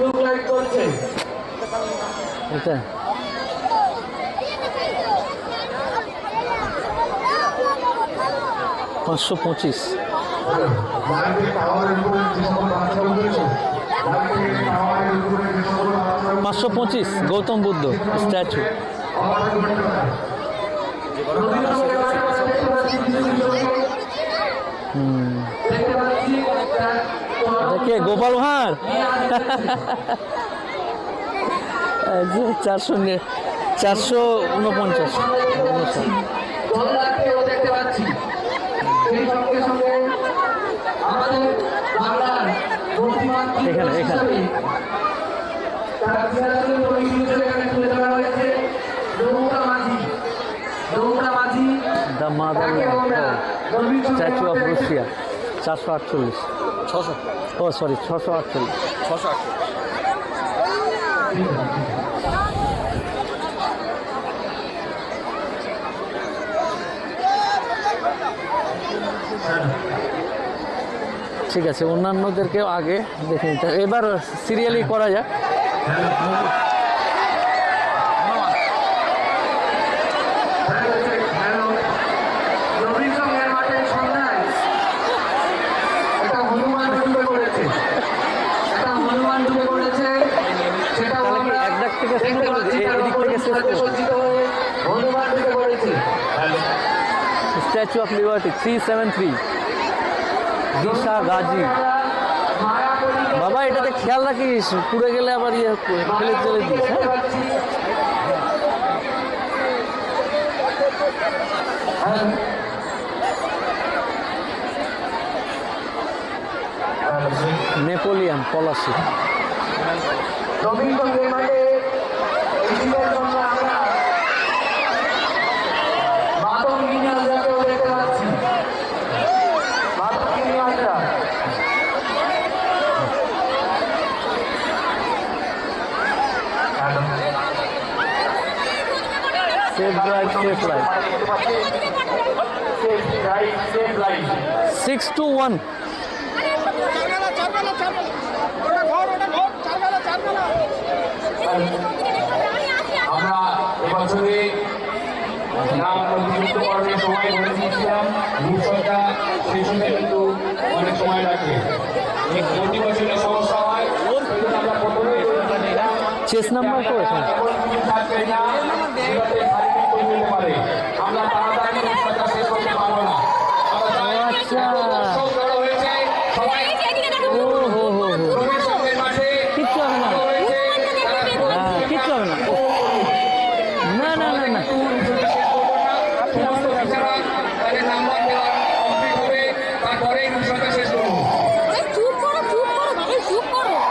এটা আচ্ছা। পাঁচশো পঁচিশ। পাঁচশো পঁচিশ গৌতম বুদ্ধ স্ট্যাচু। হুম কে গোপাল ভাঁড়? চারশো চারশো উনপঞ্চাশ এখানে এখানে। মাদার স্ট্যাচু অফ রুশিয়া চারশো আটচল্লিশ। ছশো? ও সরি ছশো আটচল্লিশ। ছশো ঠিক আছে অন্যান্যদেরকেও আগে দেখে নিতে এবার সিরিয়ালি করা যাক। Statue of liberty three seven three Disha Gazi Baba এটাতে খেয়াল রাখিস, পুড়ে গেলে আবার ইয়ে ফেলে চলে দিস হ্যাঁ? Napoleon Palashi. Rabindra safe drive safe life six two one আমরা এবছরে নাম প্রতিনিধিত্ব করার সময় বলে দিয়েছিলাম চেস নাম্বার করেছেন। আচ্ছা।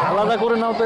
আলাদা করে নাও তো।